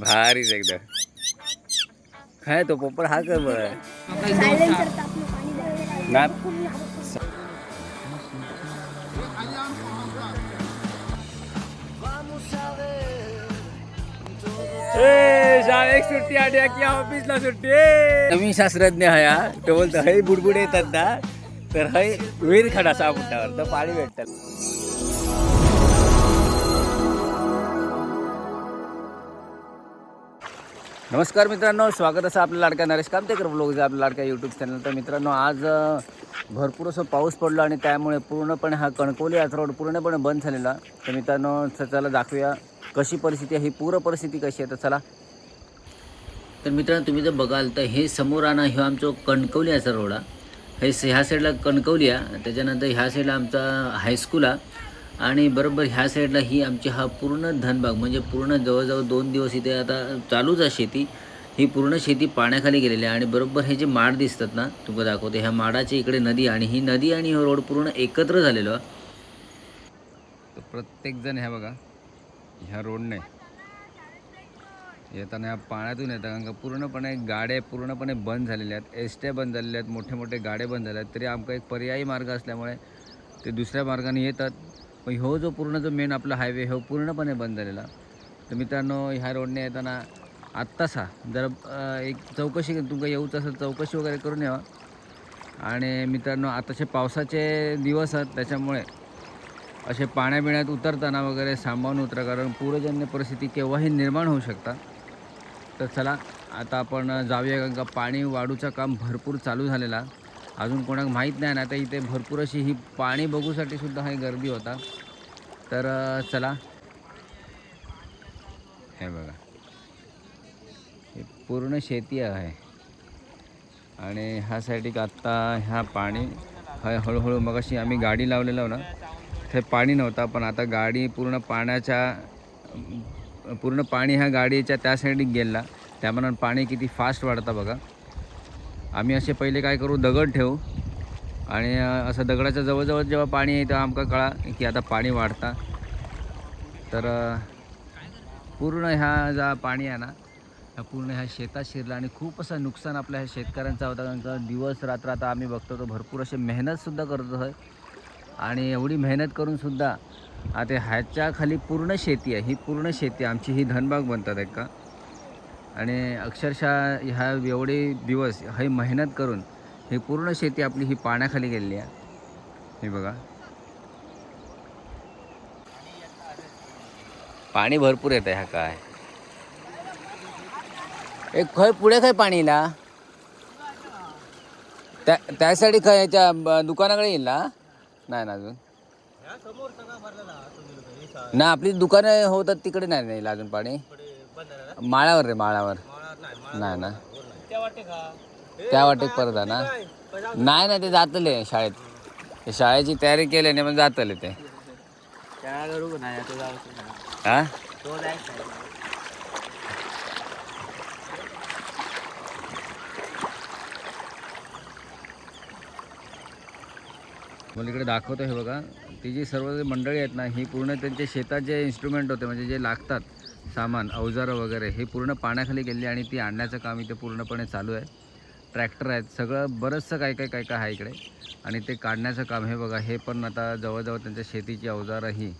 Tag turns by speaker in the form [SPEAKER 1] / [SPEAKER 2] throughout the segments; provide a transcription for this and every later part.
[SPEAKER 1] भारीच एकदम काय तो पोपट हा कर ना शाळेत सुट्टी आली की ऑफिसला सुट्टी? नवीन शास्त्रज्ञ हया तो बोलतो हय बुडबुडे येतात ना. तर हय विहीर खडा सापुटावर तर पाणी भेटतात. नमस्कार मित्रांनो स्वागत असं आपल्या लाडक्या नरेश कामतेकर ब्लॉग आपल्या लाडक्या यूट्यूब चॅनल तर मित्रांनो आज भरपूर असं पाऊस पडला आणि त्यामुळे पूर्णपणे हा कणकवली याच रोड पूर्णपणे बंद झालेला. तर मित्रांनो चला दाखवूया कशी परिस्थिती आहे ही पूर परिस्थिती कशी आहे तर चला. तर मित्रांनो तुम्ही जर बघाल तर हे समोर आणा ह्यो आमचं कणकवली याचा रोड आहे हे स- ह्या साईडला कणकवली आहे. त्याच्यानंतर ह्या साईडला आमचा हायस्कूल आहे. आणि बरोबर ह्या साईडला ही आमची हा पूर्ण धनबाग म्हणजे पूर्ण जवळजवळ दोन दिवस इथे आता चालूच आहे शेती. ही पूर्ण शेती पाण्याखाली गेलेली आहे आणि बरोबर हे जे माड दिसतात ना तुम्हाला दाखवते ह्या माडाची इकडे नदी आणि ही नदी आणि हा रोड पूर्ण एकत्र झालेलो. आहे तर प्रत्येकजण ह्या बघा ह्या रोडने येताना ह्या पाण्यातून येतात कारण का पूर्णपणे गाड्या पूर्णपणे बंद झालेल्या आहेत एसट्या बंद झालेल्या आहेत मोठे मोठे गाड्या बंद झाल्या आहेत. तरी आमका एक पर्यायी मार्ग असल्यामुळे ते दुसऱ्या मार्गाने येतात. पण ह्यो जो पूर्ण जो मेन आपला हायवे ह्यो पूर्णपणे बंद झालेला तर मित्रांनो ह्या रोडने येताना आत्तासा जर एक चौकशी तुमका येऊच असेल चौकशी वगैरे करून यावा. आणि मित्रांनो आताचे पावसाचे दिवस आहेत त्याच्यामुळे असे पाण्याबिण्यात उतरताना वगैरे सांभाळून उतरा कारण पूरजन्य परिस्थिती केव्हाही निर्माण होऊ शकतात तर चला आता आपण जाऊया कारण का पाणी वाढूचं काम भरपूर चालू झालेला अजून कोणाक माहीत नाही ना आता इथे भरपूर अशी ही पाणी बघूसाठी सुद्धा हा गर्दी होता. तर चला. हे बघा. हे पूर्ण शेती आहे. आणि ह्या साईडिक आत्ता ह्या पाणी हळूहळू मग अशी आम्ही गाडी लावलेलो ना ते पाणी नव्हता पण आता गाडी पूर्ण पाण्याच्या पूर्ण पाणी ह्या गाडीच्या त्या साईडीक गेला. त्यामुळे पाणी किती फास्ट वाढतं बघा. आम्ही असे पहिले काय करू दगड ठेवू. आणि असं दगडाच्या जवळजवळ जेव्हा पाणी येतं आमका कळा की आता पाणी वाढता. तर पूर्ण ह्या जा पाणी आहे ना ह्या पूर्ण ह्या शेतात शिरलं आणि खूप असं नुकसान आपल्या ह्या शेतकऱ्यांचा होता. कारण दिवस रात्र आता आम्ही बघतो तर भरपूर असे मेहनतसुद्धा करत आहे आणि एवढी मेहनत करूनसुद्धा आता ह्याच्या खाली पूर्ण शेती आहे. ही पूर्ण शेती आमची ही धनबाग बनतात एक का. आणि अक्षरशः ह्या एवढे दिवस हे मेहनत करून हे पूर्ण शेती आपली ही पाण्याखाली गेलेली आहे. हे बघा. पाणी भरपूर येतं ह्या काय. एक खय पुढे काय पाणी येईल त्या त्यासाठी खय याच्या ब- दुकानाकडे येईल ना? नाही ना अजून. ना आपली दुकानं होतात तिकडे नाही नाही येईल अजून पाणी. माळावर रे माळावर. नाही ना. त्या वाटेक परत आहे ना नाही ना ते जातले शाळेत. ते शाळेची तयारी केल्याने पण जातले ते. हा? मला इकडे दाखवतो हे बघा. ती जी सर्व जी मंडळी आहेत ना ही पूर्ण त्यांचे शेतात जे इन्स्ट्रुमेंट होते म्हणजे जे लागतात सामान अवजारं वगैरे हे पूर्ण पाण्याखाली गेले आणि ती आणण्याचं काम इथे पूर्णपणे चालू आहे. ट्रॅक्टर आहेत. सगळं बरंचसं काय काय काय काय आहे इकडे. आणि ते काढण्याचं काम हे बघा हे पण आता जवळजवळ त्यांच्या शेतीची अवजारंही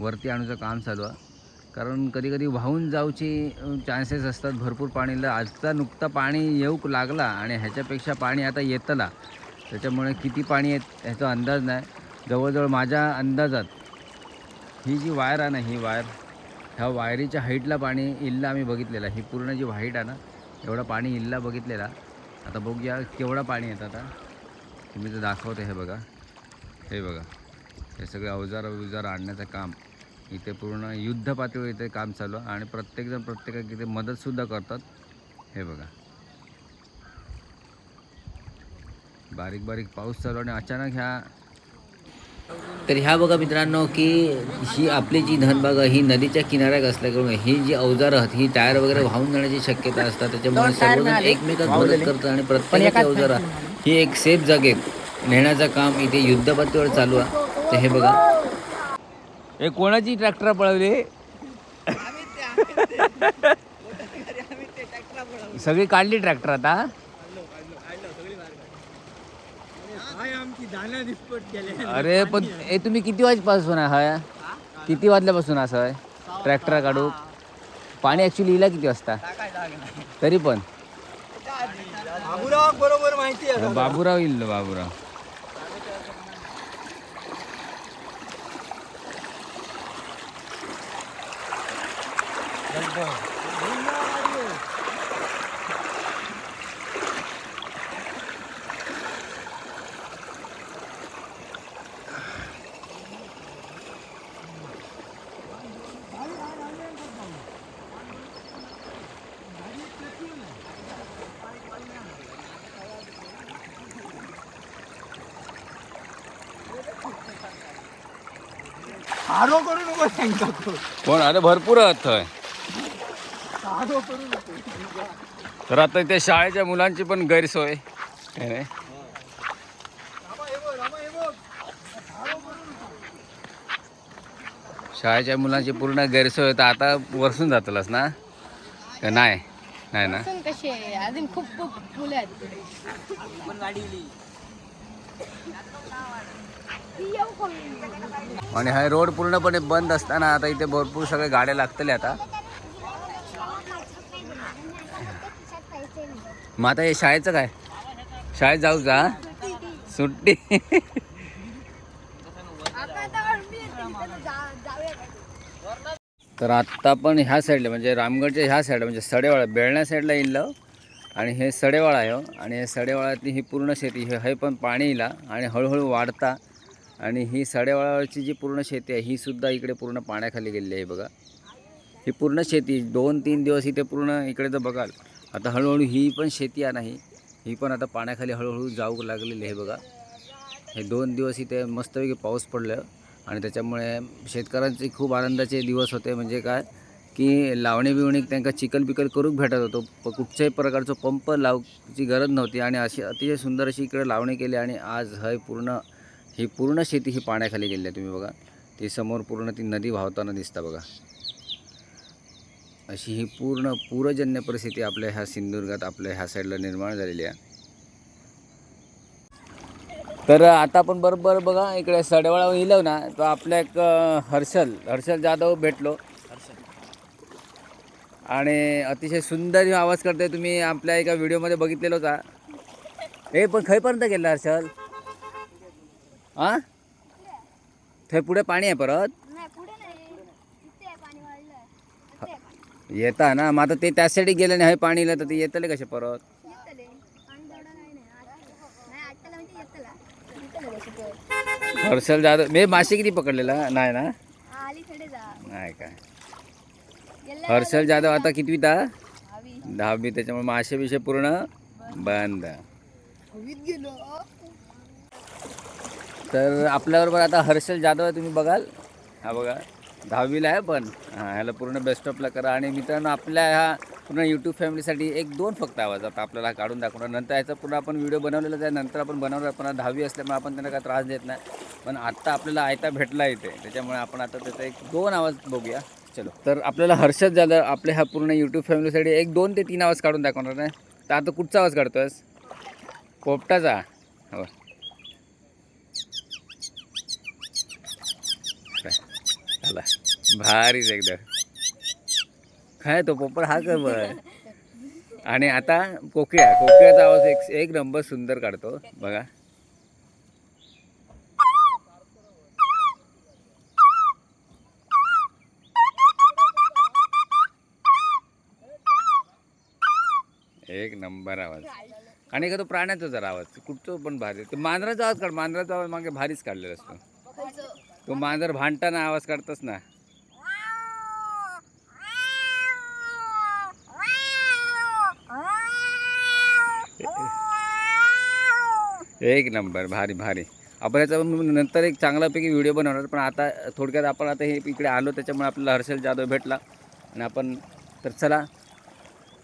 [SPEAKER 1] वरती आणूचं काम चालू आहे. कारण कधी कधी वाहून जाऊची चान्सेस असतात भरपूर पाणीला. आजचा नुकता पाणी येऊ लागला आणि ह्याच्यापेक्षा पाणी आता येतला. त्याच्यामुळे किती पाणी येत ह्याचा अंदाज नाही. जवळजवळ माझ्या अंदाजात ही जी वायर आहे ना ही वायर ह्या वायरीच्या हाईटला पाणी इल्ला आम्ही बघितलेला. ही पूर्ण जी व्हाईट आहे ना एवढा पाणी इल्ला बघितलेला. आता बघूया केवढं पाणी येतं आता. तुम्ही तर दाखवते हे बघा. हे बघा. हे सगळे अवजार विजार आणण्याचं काम. इथे पूर्ण युद्ध पातळीवर इथे काम चालू आहे आणि प्रत्येकजण प्रत्येकाला इथे मदतसुद्धा करतात. हे बघा. बारीक बारीक पाऊस चालू आणि अचानक ह्या तर ह्या बघा मित्रांनो की ही आपली जी धनबाग आहे ही नदीच्या किनाऱ्यात असल्यामुळे ही जी अवजारं आहेत ही टायर वगैरे वाहून जाण्याची शक्यता असतात. त्याच्यामुळे सर्वजण एकमेकात मदत करतात आणि प्रत्येकाची अवजारं ही एक सेफ जागेत नेण्याचं काम इथे युद्धपातळीवर चालू आहे. तर हे बघा. हे कोणाची ट्रॅक्टर पळवली? सगळी काढली ट्रॅक्टर आता
[SPEAKER 2] आमची दाना दिसपट केले
[SPEAKER 1] अरे पण ए तुम्ही किती वाजपासून आहे हा किती वाजल्यापासून असं आहे? ट्रॅक्टर काढू पाणी ॲक्च्युली येईल किती वाजता? तरी पण.
[SPEAKER 2] बाबूराव बरोबर माहिती आहे.
[SPEAKER 1] बाबूराव येईल बाबूराव.
[SPEAKER 2] आरो करू नको त्यांचा तो.
[SPEAKER 1] कोण? अरे भरपूर अर्थ आहे
[SPEAKER 2] आरो करू नको
[SPEAKER 1] तर आता इथे शाळेच्या मुलांची पण गैरसोय. शाळेच्या मुलांची पूर्ण गैरसोय. तर आता वरसून जातलंस ना? का नाही? नाही ना?
[SPEAKER 3] आहे? अजून खूप खूप मुलं आहेत?
[SPEAKER 1] आणि हा रोड पूर्णपणे बंद असताना आता इथे भरपूर सगळे गाड्या लागतले आता. मग आता हे शाळेचं काय? शाळेत जाऊ जा सुट्टी.
[SPEAKER 3] तर आता
[SPEAKER 1] तर आत्ता पण ह्या साईडला म्हणजे रामगडच्या ह्या साईडला म्हणजे सडेवाळा बेळण्या साईडला येईल आणि हे सडेवाळ आहे हो. आणि हे सडेवाळातली ही पूर्ण शेती हे हे पण पाणीला आणि हळूहळू वाढता. आणि ही सडेवाळावरची जी पूर्ण शेती आहे ही सुद्धा इकडे पूर्ण पाण्याखाली गेलेली आहे बघा. ही पूर्ण शेती दोन तीन दिवस इथे पूर्ण इकडे जर बघाल आता हळूहळू ही पण शेती आहे नाही ही पण आता पाण्याखाली हळूहळू जाऊ लागलेली आहे बघा. हे दोन दिवस इथे मस्तपैकी पाऊस पडलं आणि त्याच्यामुळे शेतकऱ्यांचे खूप आनंदाचे दिवस होते. म्हणजे काय? की लावणी बिवणी त्यांना चिकल बिकल करूक भेटत होतो. प कुठच्याही प्रकारचं पंप लावची गरज नव्हती आणि अशी अतिशय सुंदर अशी इकडे लावणी केली आणि आज हय पूर्ण ही पूर्ण शेती ही पाण्याखाली गेली आहे तुम्ही बघा. ती समोर पूर्ण ती नदी वाहताना दिसता बघा. अशी ही पूर्ण पूरजन्य परिस्थिती आपल्या ह्या सिंधुदुर्गात आपल्या ह्या साईडला निर्माण झालेली आहे. तर आता आपण बरोबर बघा इकडे सडवळा इलव ना तर आपल्या एक हर्षल हर्षल जाधव भेटलो. आणि अतिशय सुंदर आवाज करते तुम्ही. आपल्या एका व्हिडिओमध्ये बघितलेलं होता. हे पण खयपर्यंत गेला हर्षल? हां थंय पुढे पाणी आहे परत. येता ना मग आता ते त्यासाठी गेले नाही हे पाणी तर ते येतले कसे परत. हर्षल जाधव मी मासे किती पकडलेला? नाही ना? नाही काय. हर्षल जाधव आता कितवी
[SPEAKER 3] ता
[SPEAKER 1] दहावी. त्याच्यामुळे मासे बिशे पूर्ण बंद.
[SPEAKER 3] गेलो
[SPEAKER 1] तर आपल्याबरोबर आता हर्षल जाधव आहे तुम्ही बघाल. हा बघा दहावीला आहे पण. हां ह्याला पूर्ण बेस्ट ऑफला करा. आणि मित्रांनो आपल्या ह्या पूर्ण यूट्यूब फॅमिलीसाठी एक दोन फक्त आवाज आता आपल्याला काढून दाखवणार. नंतर याचा पूर्ण आपण व्हिडिओ बनवलेला आहे नंतर आपण बनवणार पण दहावी असल्यामुळे आपण त्यांना काय त्रास देत नाही. पण आत्ता आपल्याला आयता भेटला इथे. त्याच्यामुळे आपण आता त्याचा एक दोन आवाज बघूया. चलो. तर आपल्याला हर्षद जाधव आपल्या ह्या पूर्ण यूट्यूब फॅमिलीसाठी एक दोन ते तीन आवाज काढून दाखवणार ना तर आता कुठचा आवाज काढतोयस? पोपटाचा? हो. चला. भारीच एकदम. काय तो पोपट? हा कर बरं? आणि आता कोकिळा. कोकिळाचा आवाज एक एक नंबर सुंदर काढतो. बघा. नंबर आवाज. आणि का तो प्राण्याचा जरा आवाज कुठचं पण भारी. तो मांजराचा आवाज काढ मांजराचा आवाज मागे भारीच काढलेला असतो. तो मांजर भांडताना आवाज काढतोस ना. एक नंबर भारी भारी. आपण याचा नंतर एक चांगल्यापैकी व्हिडिओ बनवणार पण आता थोडक्यात आपण आता हे इकडे आलो त्याच्यामुळे आपल्याला हर्षल जाधव भेटला. आणि आपण तर चला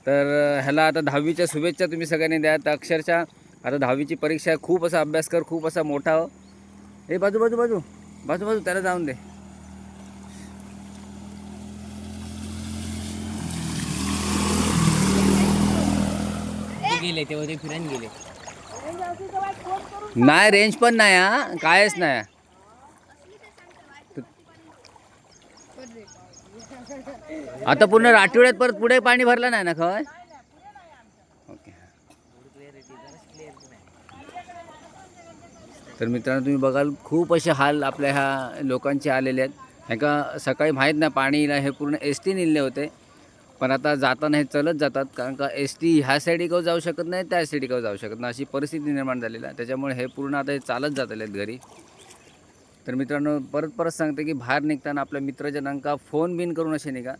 [SPEAKER 1] तर ह्याला आता दहावीच्या शुभेच्छा तुम्ही सगळ्यांनी द्या. तर अक्षरशः आता दहावीची परीक्षा आहे. खूप असा अभ्यास कर खूप असा मोठा हो. ए बाजू बाजू बाजू. बाजू बाजू त्याला जाऊन दे.
[SPEAKER 4] गेले तेव्हा ते फिरायला गेले.
[SPEAKER 1] नाही रेंज पण नाही हा. कायच नाही. आता पूर्ण आठवड्यात परत पुढे पाणी भरलं नाही ना खय ओके तर मित्रांनो तुम्ही बघाल खूप असे हाल आपल्या ह्या लोकांचे आलेले आहेत. ह्याका सकाळी माहीत नाही पाणीला हे पूर्ण एस टी निघले होते. पण आता जाताना हे चलत जातात कारण का एस टी ह्या साईडिकावर जाऊ शकत नाही त्या साईडिकावर जाऊ शकत नाही. अशी परिस्थिती निर्माण झालेली आहे. त्याच्यामुळे हे पूर्ण आता हे चालत जातले आहेत घरी. तर मित्रांनो परत परत सांगते की बाहेर निघताना आपल्या मित्रजनांका फोन बिन करून असे निघा.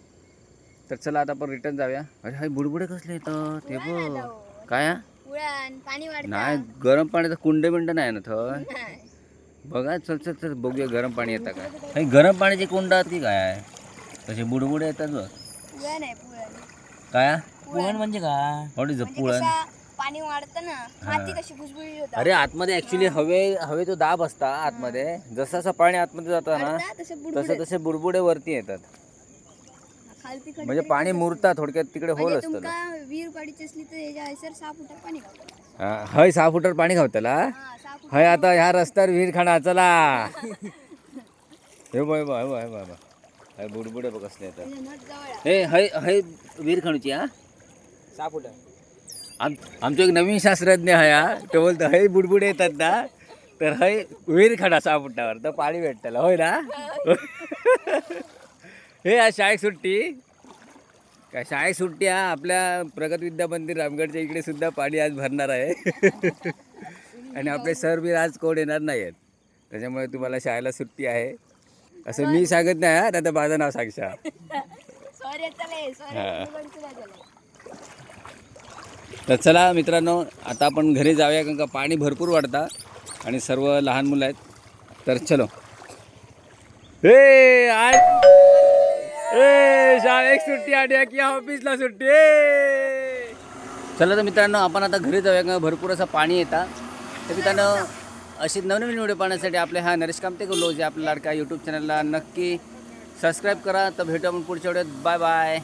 [SPEAKER 1] तर चला आता आपण रिटर्न जाऊया. अरे हाय बुडबुडे कसले येतात? ते बघ. काय हा?
[SPEAKER 3] पुळण
[SPEAKER 1] नाही गरम पाण्याचं कुंड बिंड नाही ना थं. बघा चल चल चल बघूया गरम पाणी येतं काय हे गरम पाण्याचे कुंड आहेत की काय? तसे बुडबुडे येतात बघ.
[SPEAKER 3] पुळण पुळण.
[SPEAKER 1] काय
[SPEAKER 4] पुरण म्हणजे काय?
[SPEAKER 1] हॉट इज
[SPEAKER 3] म्हणजे
[SPEAKER 1] पुळण?
[SPEAKER 3] पाणी वाढतं ना माती कशी भुसभुशीत होतात
[SPEAKER 1] अरे आतमध्ये ऍक्च्युली हवे हवेचा दाब असता आतमध्ये. जसं असं पाणी आतमध्ये जातं ना
[SPEAKER 3] वाढतात तसे बुडबुड.
[SPEAKER 1] तसं तसे बुडबुडे वरती येतात.
[SPEAKER 3] खालती
[SPEAKER 1] म्हणजे पाणी मुरतात थोडक्यात तिकडे होल
[SPEAKER 3] म्हणजे
[SPEAKER 1] असतं
[SPEAKER 3] तुमका विहीर पाडीची असली तर फुटात पाणी.
[SPEAKER 1] हा, हय सहा फुटर पाणी खावतला
[SPEAKER 3] हा? सहा फुट
[SPEAKER 1] हय आता ह्या रस्त्यावर विहीर खाणा चला. हे बघ हे बघ, हे बघ हय बुडबुडे बघ कसले येतात.
[SPEAKER 3] मठ जवळ आहे.
[SPEAKER 1] हे हय हय विहीर खाणूची हा?
[SPEAKER 4] सहा फुट.
[SPEAKER 1] आम आमचो एक नवीन शास्त्रज्ञ आहे हा. तो बोलतो हय बुडबुडे येतात ना तर हय विहीर खाणा सहा फुटावर तर पाणी भेटतं होय ना? हे आज शाळेत सुट्टी. काय शाळेत सुट्टी हा आपल्या प्रगत विद्या मंदिर रामगडच्या इकडे सुद्धा पाणी आज भरणार आहे. आणि आपले सर बी आज कोण येणार नाही आहेत त्याच्यामुळे तुम्हाला शाळेला सुट्टी आहे. असं मी सांगत नाही हा आता माझं नाव सांगशा हा. तर चला मित्रांनो आता आपण घरी जाऊया कारण का पाणी भरपूर वाढता आणि सर्व लहान मुलं आहेत. तर चलो. हे आय. ए शाळेत सुट्टी आणि की ऑफिसला सुट्टी? चला तर मित्रांनो आपण आता घरी जाऊया का भरपूर असं पाणी येतं. तर मित्रांनो अशी नवनवीन व्हिडिओ पाहण्यासाठी आपल्या हा नरेश कामते लो जे आपल्या लाडका यूट्यूब चॅनलला नक्की सबस्क्राईब करा. तर भेटू आपण पुढच्या वेळेत बाय बाय